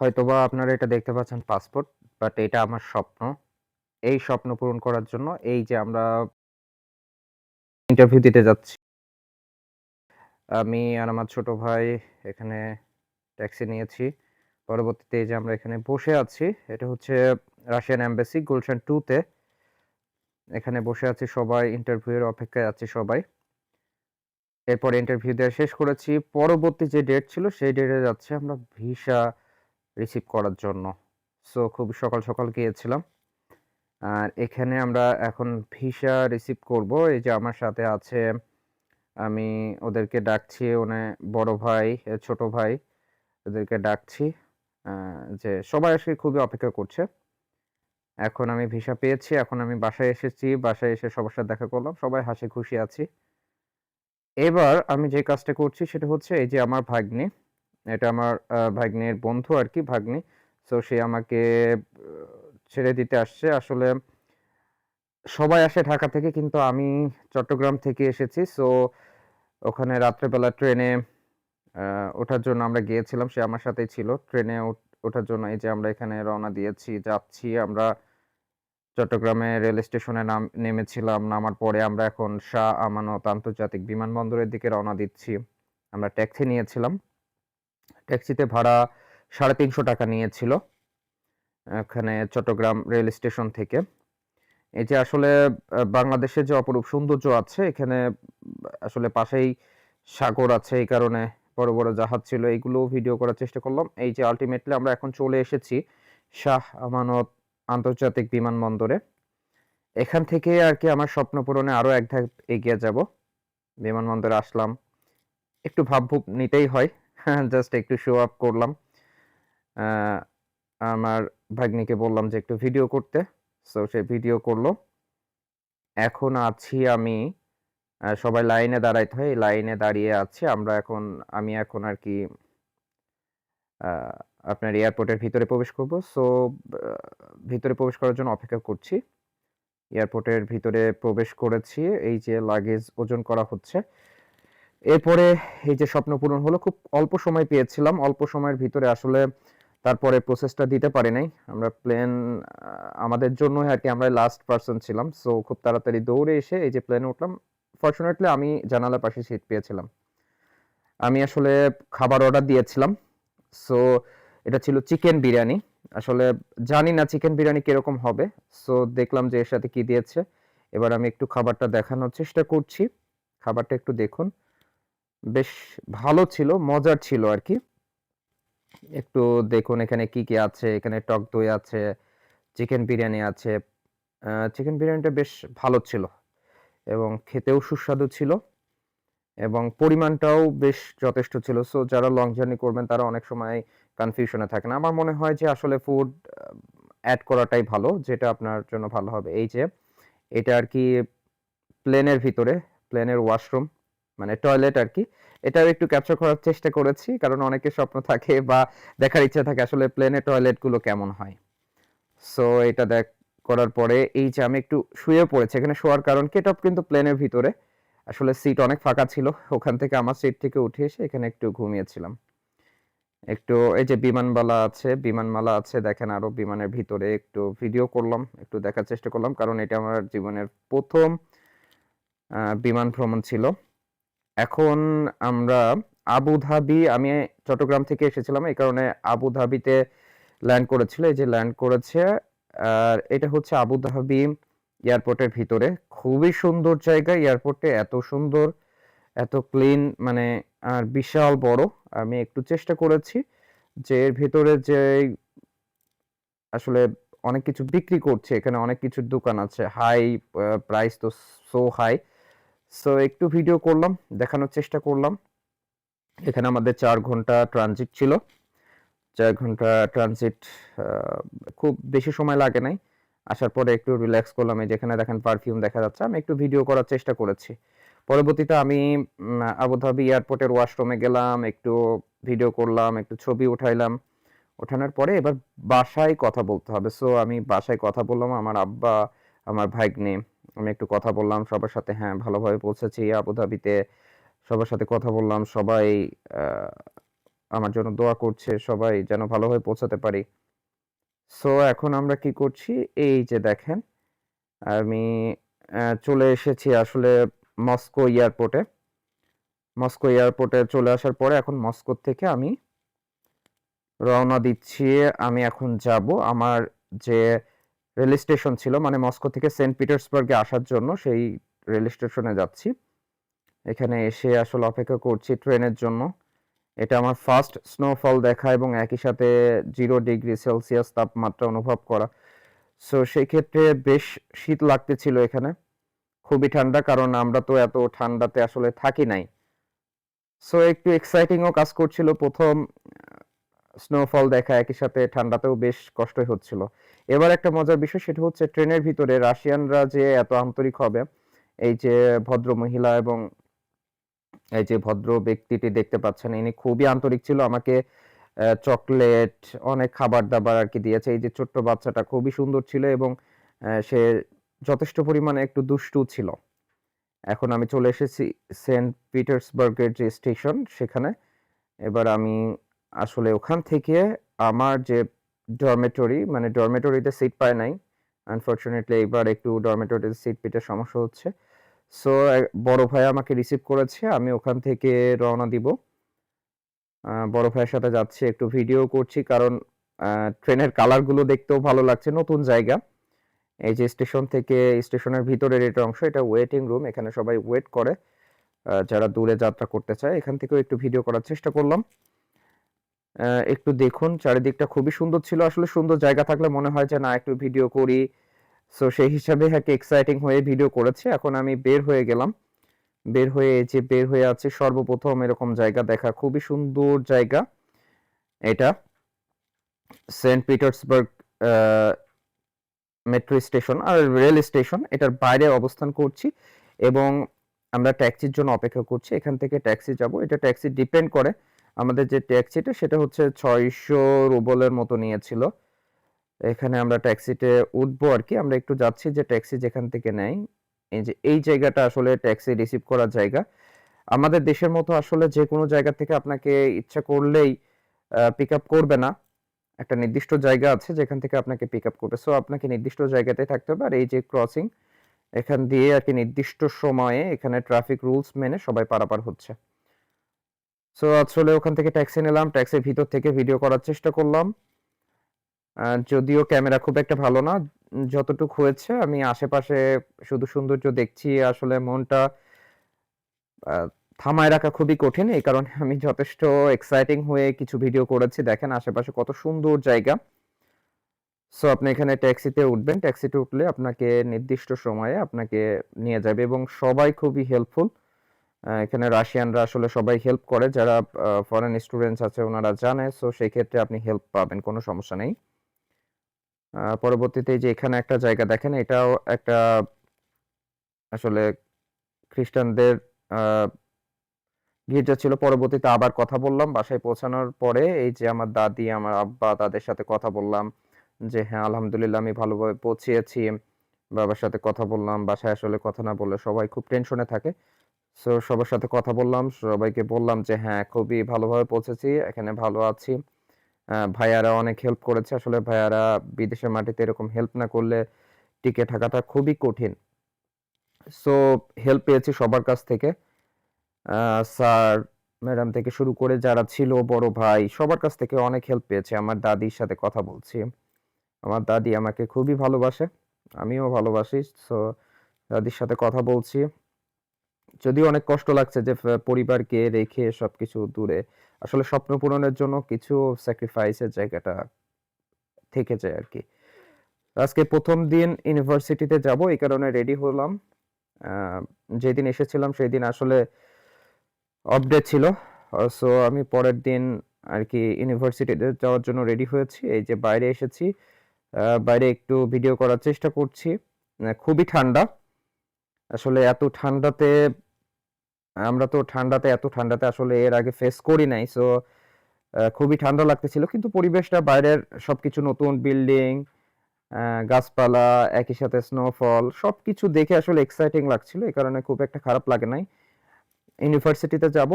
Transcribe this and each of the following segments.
হয়তোবা আপনারা এটা দেখতে পাচ্ছেন পাসপোর্ট, বাট এটা আমার স্বপ্ন। এই স্বপ্ন পূরণ করার জন্য এই যে আমরা ইন্টারভিউ দিতে যাচ্ছি। আমি আর আমার ছোট ভাই এখানে ট্যাক্সি নিয়েছি। পরবর্তীতে এই যে আমরা এখানে বসে আছি। এটা হচ্ছে রাশিয়ান এম্বাসি গুলশান 2 তে। এখানে বসে আছি সবাই ইন্টারভিউ এর অপেক্ষায় আছি সবাই। এরপরে ইন্টারভিউ দেওয়া শেষ করেছি। পরবর্তী যে ডেট ছিল সেই ডেটে যাচ্ছে আমরা ভিসা রিসিভ করার জন্য। সো খুব সকাল, সকাল গিয়েছিলাম। আর এখানে আমরা এখন ভিসা রিসিভ করব। এই যে আমার সাথে আছে আমি ওদেরকে ডাকছি ওনে বড় ভাই, ছোট ভাই ওদেরকে ডাকছি। যে সবাই আজকে খুবই অপেক্ষা করছে। এখন আমি ভিসা পেয়েছি। এখন আমি বাসায় এসেছি। বাসায় এসে সবার সাথে দেখা করলাম। সবাই হাসি খুশি আছি। এবার আমি যে কাজটা করছি সেটা হচ্ছে এই যে আমার ভাগ্নি। এটা আমার ভাগ্নির বন্ধু আরকি ভাগ্নি। সো সে আমাকে ছেড়ে দিতে আসছে। আসলে সবাই আসে ঢাকা থেকে কিন্তু আমি চট্টগ্রাম থেকে এসেছি। সো ওখানে রাত্রেবেলা ট্রেনে ওঠার জন্য আমরা গিয়েছিলাম। সে আমার সাথেই ছিল। ট্রেনে ওঠার জন্য এই যে আমরা এখানে রওনা দিয়েছি, যাচ্ছি আমরা চট্টগ্রামে রেল স্টেশনে নাম নেমেছিলাম। নামার পরে আমরা এখন শাহ আমানত আন্তর্জাতিক বিমানবন্দরের দিকে রওনা দিচ্ছি। আমরা ট্যাক্সি নিয়েছিলাম। ট্যাক্সিতে ভাড়া ৳৩৫০ নিয়েছিল। এখানে চট্টগ্রাম রেল স্টেশন থেকে। এই যে আসলে বাংলাদেশের যে অপরূপ সৌন্দর্য আছে এখানে আসলে পাশেই সাগর আছে এই কারণে বড়, বড় জাহাজ ছিল। এগুলোও ভিডিও করার চেষ্টা করলাম। এই যে আল্টিমেটলি আমরা এখন চলে এসেছি শাহ আমানত আন্তর্জাতিক বিমানবন্দরে। এখান থেকে আর কি আমার স্বপ্ন পূরণে আরও এক ধাপ এগিয়ে যাব। বিমানবন্দরে আসলাম। একটু ভাব-ভূপ নিতেই হয়। জাস্ট একটু শো আপ করলাম। আমার ভাগ্নিকে বললাম যে একটু ভিডিও করতে। সো সে ভিডিও করল এখন আছি আমি সবাই লাইনে দাঁড়াইতে হয়। লাইনে দাঁড়িয়ে আছি। আমরা এখন, আমি এখন আরকি আ আপনার এয়ারপোর্টের ভিতরে প্রবেশ করব। সো ভিতরে প্রবেশ করার জন্য অপেক্ষা করছি। এয়ারপোর্টের ভিতরে প্রবেশ করেছি। এই যে লাগেজ ওজন করা হচ্ছে। এরপরে এই যে স্বপ্ন পূরণ হলো। খুব অল্প সময় পেয়েছিলাম। অল্প সময়ের ভিতরে আসলে তারপরে প্রসেসটা দিতে পারি নাই। আমরা প্লেন আমাদের জন্যই আরকি আমরা লাস্ট পারসন ছিলাম। সো খুব তাড়াতাড়ি দৌড়ে এসে এই যে প্লেনে উঠলাম। ফরচুনেটলি আমি জানালার পাশে সিট পেয়েছিলাম। আমি আসলে খাবার অর্ডার দিয়েছিলাম। সো এটা ছিল চিকেন বিরিয়ানি। আসলে জানি না চিকেন বিরিয়ানি কীরকম হবে। সো দেখলাম যে এর সাথে কি দিয়েছে। এবার আমি একটু খাবারটা দেখানোর চেষ্টা করছি। খাবারটা একটু দেখুন। বেশ ভালো ছিল, মজার ছিল আর কি একটু দেখুন এখানে কি, কি আছে। এখানে টক দই আছে, চিকেন বিরিয়ানি আছে। চিকেন বিরিয়ানিটা বেশ ভালো ছিল এবং খেতেও সুস্বাদু ছিল এবং পরিমাণটাও বেশ যথেষ্ট ছিল। সো যারা লং জার্নি করবেন তারা অনেক সময় কনফিউশন থাকেন। আমার মনে হয় যে আসলে ফুড অ্যাড করাটাই ভালো। যেটা আপনার জন্য ভালো হবে। এই যে এটা আর কি প্লেনের ভিতরে, প্লেনের ওয়াশরুম মানে টয়লেট আর কি এটাও একটু ক্যাপচার করার চেষ্টা করেছি। কারণ অনেকের স্বপ্ন থাকে বা দেখার ইচ্ছা থাকে আসলে প্লেনে টয়লেটগুলো কেমন হয়। সো এটা দেখ করার পরে এই যে আমি একটু শুয়ে পড়েছি। এখানে শোয়ার কারণ কি এটাও কিন্তু প্লেনের ভিতরে। আসলে সিট অনেক ফাঁকা ছিল। ওখান থেকে আমার সিট থেকে উঠে এসে এখানে একটু ঘুমিয়েছিলাম। একটু এই যে বিমানবালা আছে, বিমানমালা আছে দেখেন আরও বিমানের ভিতরে একটু ভিডিও করলাম। একটু দেখার চেষ্টা করলাম। কারণ এটা আমার জীবনের ১ম আ বিমান ভ্রমণ ছিল। এখন আমরা আবুধাবি আমি চট্টগ্রাম থেকে এসেছিলাম। এই কারণে আবুধাবিতে ল্যান্ড করেছিল। এই যে ল্যান্ড করেছে। আর এটা হচ্ছে আবুধাবি এয়ারপোর্টের ভিতরে। খুবই সুন্দর জায়গা। এয়ারপোর্টে এত সুন্দর, এত ক্লিন মানে আর বিশাল বড়। আমি একটু চেষ্টা করেছি যে এর ভেতরে যে আসলে অনেক কিছু বিক্রি করছে। এখানে অনেক কিছুর দোকান আছে। হাই প্রাইস তো সো হাই। সো একটু ভিডিও করলাম, দেখানোর চেষ্টা করলাম। এখানে আমাদের চার ঘণ্টা ট্রানজিট ছিল। চার ঘণ্টা ট্রানজিট খুব বেশি সময় লাগে নাই। আসার পরে একটু রিল্যাক্স করলাম। এই যেখানে দেখেন পারফিউম দেখা যাচ্ছে। আমি একটু ভিডিও করার চেষ্টা করেছি। পরবর্তীতে আমি আবুধাবি এয়ারপোর্টের ওয়াশরুমে গেলাম, একটু ভিডিও করলাম, একটু ছবি উঠাইলাম। ওঠানোর পরে এবার বাসায় কথা বলতে হবে। সো আমি বাসায় কথা বললাম। আমার আব্বা, আমার ভাগ্নে, আমি একটু কথা বললাম সবার সাথে। হ্যাঁ, ভালোভাবে পৌঁছেছি আবুধাবিতে। সবার সাথে কথা বললাম। সবাই আমার জন্য দোয়া করছে সবাই যেন ভালোভাবে পৌঁছাতে পারি সো এখন আমরা কি করছি এই যে দেখেন আমি চলে এসেছি আসলে মস্কো এয়ারপোর্টে মস্কো এয়ারপোর্টে চলে আসার পরে এখন মস্কো থেকে আমি রওনা দিচ্ছি আমি এখন যাব আমার যে রেল স্টেশন ছিল মানে মস্কো থেকে সেন্ট পিটার্সবার্গে আসার জন্য সেই রেল স্টেশনে যাচ্ছি। এখানে এসে আসলে অপেক্ষা করছি ট্রেনের জন্য। এটা আমার ফার্স্ট স্নোফল দেখা এবং একই সাথে জিরো ডিগ্রি সেলসিয়াস তাপমাত্রা অনুভব করা। সো সেই ক্ষেত্রে বেশ শীত লাগতেছিল এখানে। খুবই ঠান্ডা, কারণ আমরা তো এত ঠান্ডাতে আসলে থাকি নাই। সো একটু এক্সাইটিংও কাজ করছিল প্রথম স্নোফল দেখা, একই সাথে ঠান্ডাতেও বেশ কষ্টই হচ্ছিল। এবার একটা মজার বিষয়, সেটা হচ্ছে ট্রেনের ভিতরে রাশিয়ানরা যে এত আন্তরিক হবে, এই যে ভদ্র মহিলা এবং এই যে ভদ্র ব্যক্তিটি দেখতে পাচ্ছেন, ইনি খুবই আন্তরিক ছিল, আমাকে চকলেট, অনেক খাবার দাবার আর কি দিয়েছে। এই যে ছোট্ট বাচ্চাটা খুবই সুন্দর ছিল এবং সে যথেষ্ট পরিমাণে একটু দুষ্টু ছিল। এখন আমি চলে এসেছি সেন্ট পিটার্সবার্গের যে স্টেশন, সেখানে। এবার আমি আসলে ওখান থেকে আমার যে ডরমেটরি মানে ডরমেটরিতে সিট পায় নাই। আনফরচুনেটলি এবার একটু ডরমেটরিতে সিট পেতে সমস্যা হচ্ছে। সো বড় ভাই আমাকে রিসিভ করেছে, আমি ওখান থেকে রওনা দিব। বড় ভাইয়ের সাথে যাচ্ছি, একটু ভিডিও করছি, কারণ ট্রেনের কালারগুলো দেখতেও ভালো লাগছে, নতুন জায়গা। এই যে স্টেশন থেকে স্টেশনের ভিতরের এটা অংশ, এটা ওয়েটিং রুম এখানে সবাই ওয়েট করে। যারা দূরে যাত্রা করতে চায়, এখান থেকেও একটু ভিডিও করার চেষ্টা করলাম। একটু দেখুন, চারিদিকটা খুবই সুন্দর ছিল। আসলে সুন্দর জায়গা থাকলে মনে হয় যে, না, একটু ভিডিও করি। সো সেই হিসাবে হ্যাঁ এক্সাইটিং হয়ে ভিডিও করেছে। এখন আমি বের হয়ে গেলাম। বের হয়ে যে, বের হয়ে আছে, সর্বপ্রথম এরকম জায়গা দেখা। খুবই সুন্দর জায়গা এটা। সেন্ট পিটার্সবার্গ মেট্রো স্টেশন আর রেল স্টেশন এটার বাইরে অবস্থান করছি এবং আমরা ট্যাক্সির জন্য অপেক্ষা করছি। এখান থেকে ট্যাক্সি যাব। এটা ট্যাক্সি ডিপেন্ড করে আমাদের যে ট্যাক্সিটা সেটা হচ্ছে ছয়শো রুবলের মতো নিয়েছিল। এখানে আমরা ট্যাক্সিতে উঠবো আর কি। আমরা একটু যাচ্ছি যে ট্যাক্সি যেখান থেকে নেয়। এই যে, এই জায়গাটা আসলে ট্যাক্সি রিসিভ করার জায়গা। আমাদের দেশের মতো আসলে যে কোনো জায়গা থেকে আপনাকে ইচ্ছা করলেই পিক আপ করবে না। একটা নির্দিষ্ট জায়গা আছে যেখান থেকে আপনাকে পিক আপ করবে। সো আপনাকে নির্দিষ্ট জায়গাতে থাকতে হবে। আর এই যে ক্রসিং এখান দিয়ে আর কি নির্দিষ্ট সময়ে এখানে ট্রাফিক রুলস মেনে সবাই পারাপার হচ্ছে। সো আসলে ওখান থেকে ট্যাক্সি নিলাম। ট্যাক্সির ভিতর থেকে ভিডিও করার চেষ্টা করলাম। যদিও ক্যামেরা খুব একটা ভালো না। যতটুকু হয়েছে, আমি আশেপাশে শুধু সৌন্দর্য দেখছি। আসলে মনটা থামায় রাখা খুবই কঠিন। এই কারণে আমি যথেষ্ট এক্সাইটিং হয়ে কিছু ভিডিও করেছি। দেখেন আশেপাশে কত সুন্দর জায়গা। সো আপনি এখানে ট্যাক্সিতে উঠবেন। ট্যাক্সিতে উঠলে আপনাকে নির্দিষ্ট সময়ে আপনাকে নিয়ে যাবে এবং সবাই খুবই হেল্পফুল এখানে রাশিয়ানরা আসলে সবাই হেল্প করে, যারা ফরেন স্টুডেন্টস আছে ওনারা জানে সো সেই ক্ষেত্রে আপনি হেল্প পাবেন, কোনো সমস্যা নেই। পরবর্তীতে যে এখানে একটা জায়গা দেখেন, এটাও একটা আসলে খ্রিস্টানদের গির্জা ছিল। পরবর্তীতে আবার কথা বললাম, বাসায় পৌঁছানোর পরে এই যে আমার দাদি, আমার আব্বা, তাদের সাথে কথা বললাম যে হ্যাঁ আলহামদুলিল্লাহ, আমি ভালোভাবে পৌঁছিয়েছি বাবার সাথে কথা বললাম, বাসায় আসলে কথা না বললে সবাই খুব টেনশনে থাকে। সো সবার সাথে কথা বললাম, সবাইকে বললাম যে হ্যাঁ খুবই ভালোভাবে পৌঁছেছি, এখানে ভালো আছি। ভাইয়ারা অনেক হেল্প করেছে। আসলে ভাইয়ারা বিদেশের মাটিতে এরকম হেল্প না করলে টিকে থাকাটা খুবই কঠিন। সো হেল্প পেয়েছি সবার কাছ থেকে। স্যার, ম্যাডাম থেকে শুরু করে যারা ছিল, বড় ভাই, সবার কাছ থেকে অনেক হেল্প পেয়েছে। আমার দাদির সাথে কথা বলছি। আমার দাদি আমাকে খুবই ভালোবাসে, আমিও ভালোবাসি। সো দাদির সাথে কথা বলছি। যদিও অনেক কষ্ট লাগছে যে পরিবারকে রেখে সবকিছু দূরে। আসলে স্বপ্ন পূরণের জন্য কিছু স্যাক্রিফাইসের জায়গাটা থেকে যায় আর কি আজকে প্রথম দিন ইউনিভার্সিটিতে যাব, এই কারণে রেডি হলাম। যেদিন এসেছিলাম সেই দিন আসলে আপডেট ছিল। সো আমি পরের দিন আর কি ইউনিভার্সিটিতে যাওয়ার জন্য রেডি হয়েছি। এই যে বাইরে এসেছি বাইরে একটু ভিডিও করার চেষ্টা করছি। খুবই ঠান্ডা। আসলে এত ঠান্ডাতে আমরা তো ঠান্ডাতে, এত ঠান্ডাতে আসলে এর আগে ফেস করি নাই সো খুবই ঠান্ডা লাগতেছিল, কিন্তু পরিবেশটা, বাইরের সবকিছু নতুন বিল্ডিং গাছপালা, একই সাথে স্নোফল সব কিছু দেখে আসলে এক্সাইটিং লাগছিল, এই কারণে খুব একটা খারাপ লাগে নাই। ইউনিভার্সিটিতে যাব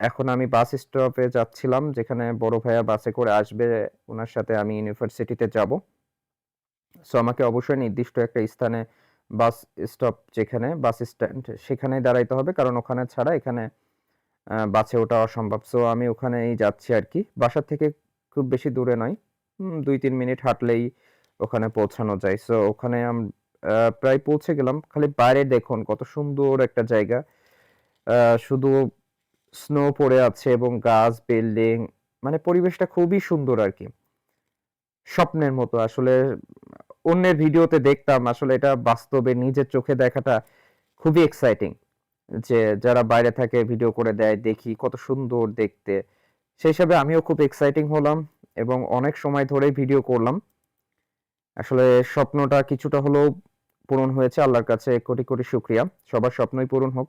এখন আমি বাস স্টপে যাচ্ছিলাম, যেখানে বড় ভাইয়া বাসে করে আসবে ওনার সাথে আমি ইউনিভার্সিটিতে যাব। সো আমাকে অবশ্যই নির্দিষ্ট একটা স্থানে বাস স্টপ যেখানে, বাস স্ট্যান্ড সেখানে দাঁড়াইতে হবে, কারণ ওখানে ছাড়া এখানে বাসে ওঠা অসম্ভব। সো আমি ওখানেই যাচ্ছি আর কি বাসা থেকে খুব বেশি দূরে নয়। দুই তিন মিনিট হাঁটলেই ওখানে পৌঁছানো যায়। সো ওখানে আম- প্রায় পৌঁছে গেলাম। খালি বাইরে দেখুন কত সুন্দর একটা জায়গা। শুধু স্নো পড়ে আছে এবং গাছ বিল্ডিং মানে পরিবেশটা খুবই সুন্দর আর কি স্বপ্নের মতো। আসলে অন্যের ভিডিওতে দেখতাম আসলে এটা বাস্তবে নিজের চোখে দেখাটা খুবই এক্সাইটিং যে যারা বাইরে থাকে ভিডিও করে দেয়, দেখি কত সুন্দর দেখতে। সেই হিসাবে আমিও খুব এক্সাইটিং হলাম এবং অনেক সময় ধরেই ভিডিও করলাম। আসলে স্বপ্নটা কিছুটা হলেও পূরণ হয়েছে, আল্লাহর কাছে কোটি কোটি শুক্রিয়া। সবার স্বপ্নই পূরণ হোক।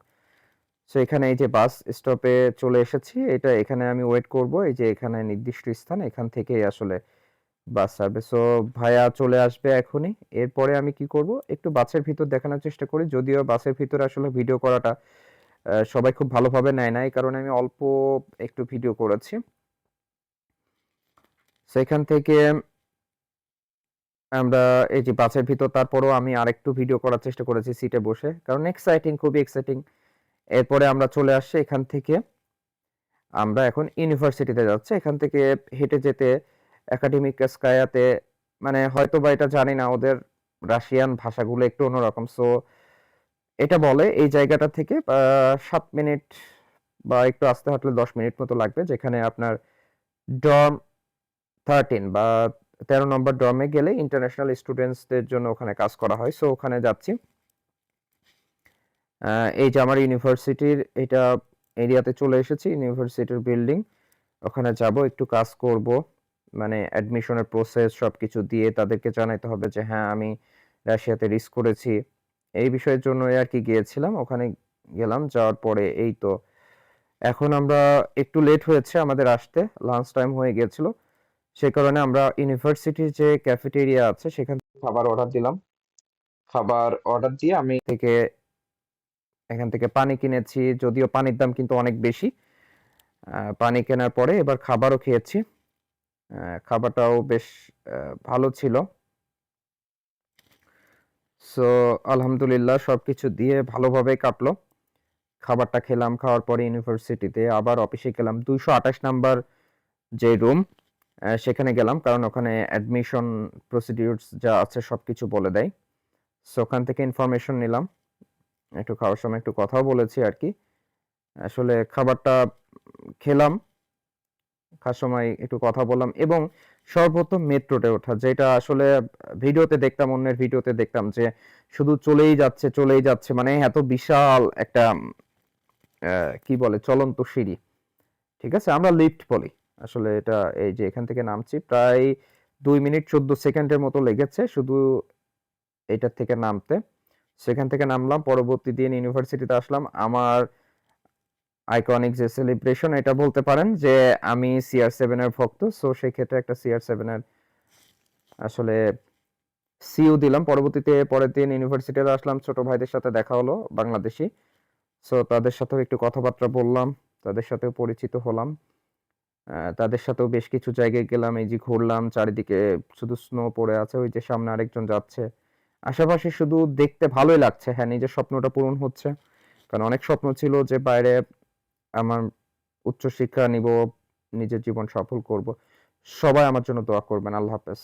সো এখানে এই যে বাস স্টপে চলে এসেছি, এটা এখানে আমি ওয়েট করব। এই যে এখানে নির্দিষ্ট স্থান, এখান থেকেই আসলে বাস ছাড়বে সো ভাইয়া চলে আসবে এখনই। এরপরে আমি কি করব? একটু বাসের ভিতর দেখানোর চেষ্টা করি। যদিও বাসের ভিতরে আসলে ভিডিও করাটা সবাই খুব ভালোভাবে নেয় না, এই কারণে আমি অল্প একটু ভিডিও করেছি। সেখান থেকে আমরা এই যে বাসের ভিতর, তারপরেও আমি আরেকটু ভিডিও করার চেষ্টা করেছি সিটে বসে। কারণ এক্সাইটিং খুবই এক্সাইটিং এরপরে আমরা চলে আসছি এখান থেকে। আমরা এখন ইউনিভার্সিটিতে যাচ্ছি। এখান থেকে হেঁটে যেতে একাডেমিক স্কায়াতে মানে হয়তো বা এটা জানি না, ওদের রাশিয়ান ভাষাগুলো একটু অন্যরকম। সো এটা বলে এই জায়গাটা থেকে সাত মিনিট বা একটু আস্তে হাঁটলে দশ মিনিট মতো লাগবে, যেখানে আপনার ডর্ম থার্টিন বা তেরো নম্বর ডর্মে গেলে ইন্টারন্যাশনাল স্টুডেন্টসদের জন্য ওখানে কাজ করা হয়। সো ওখানে যাচ্ছি। এই যে আমার ইউনিভার্সিটির, এটা এরিয়াতে চলে এসেছি, ইউনিভার্সিটির বিল্ডিং ওখানে যাব, একটু কাজ করব। মানে অ্যাডমিশনের প্রসেস সবকিছু দিয়ে তাদেরকে জানাইতে হবে যে হ্যাঁ আমি রাশিয়াতে রিস্ক করেছি। এই বিষয়ের জন্য আর কি গিয়েছিলাম। ওখানে গেলাম, যাওয়ার পরে এই তো। এখন আমরা একটু লেট হয়েছে আমাদের আসতে লাঞ্চ টাইম হয়ে গিয়েছিল। সেই কারণে আমরা ইউনিভার্সিটির যে ক্যাফেটেরিয়া আছে, সেখান থেকে খাবার অর্ডার দিলাম। খাবার অর্ডার দিয়ে আমি থেকে এখান থেকে পানি কিনেছি, যদিও পানির দাম কিন্তু অনেক বেশি। পানি কেনার পরে এবার খাবারও খেয়েছি। খাবারটাও বেশ ভালো ছিল। সো আলহামদুলিল্লাহ সবকিছু দিয়ে ভালোভাবে কাটলো। খাবারটা খেলাম, খাওয়ার পরে ইউনিভার্সিটিতে আবার অফিসে গেলাম। দুইশো আঠাশ নাম্বার যে রুম সেখানে গেলাম কারণ ওখানে অ্যাডমিশন প্রসিডিউরস যা আছে সবকিছু বলে দেয়। সো ওখান থেকে ইনফরমেশন নিলাম। একটু খাওয়ার সময় একটু কথাও বলেছি আর কি। আসলে খাবারটা খেলাম। সময় একটু কথা বললাম এবং সর্বপ্রথম মেট্রোতে ওঠা, যেটা আসলে ভিডিওতে দেখতাম, অন্যের ভিডিওতে দেখতাম যে শুধু চলেই যাচ্ছে চলেই যাচ্ছে মানে এত বিশাল একটা কি বলে, চলন্ত সিঁড়ি। ঠিক আছে? আমরা লিফট বলি। আসলে এটা এই যে এখান থেকে নামছি, প্রায় দুই মিনিট চোদ্দ সেকেন্ডের মতো লেগেছে শুধু এটার থেকে নামতে। সেখান থেকে নামলাম, পরবর্তী দিন ইউনিভার্সিটিতে আসলাম। আমার আইকনিক যে সেলিব্রেশন এটা বলতে পারেন যে আমি সিআর সেভেন এর ভক্ত সো সেই ক্ষেত্রে একটা সিআর সেভেন এর আসলে সিইউ দিলাম। পরবর্তীতে পরের দিন ইউনিভার্সিটিতে আসলাম, ছোট ভাইদের সাথে দেখা হলো, বাংলাদেশি। সো তাদের সাথেও একটু কথাবার্তা বললাম, তাদের সাথেও পরিচিত হলাম। তাদের সাথেও বেশ কিছু জায়গায় গেলাম, এই যে ঘুরলাম, চারিদিকে শুধু স্নো পড়ে আছে, ওই যে সামনে আরেকজন যাচ্ছে। আশেপাশে শুধু দেখতে ভালোই লাগছে হ্যাঁ নিজের স্বপ্নটা পূরণ হচ্ছে। কারণ অনেক স্বপ্ন ছিল যে বাইরে আমার উচ্চশিক্ষা নিব নিজের জীবন সফল করব। সবাই আমার জন্য দোয়া করবেন। আল্লাহ হাফেজ।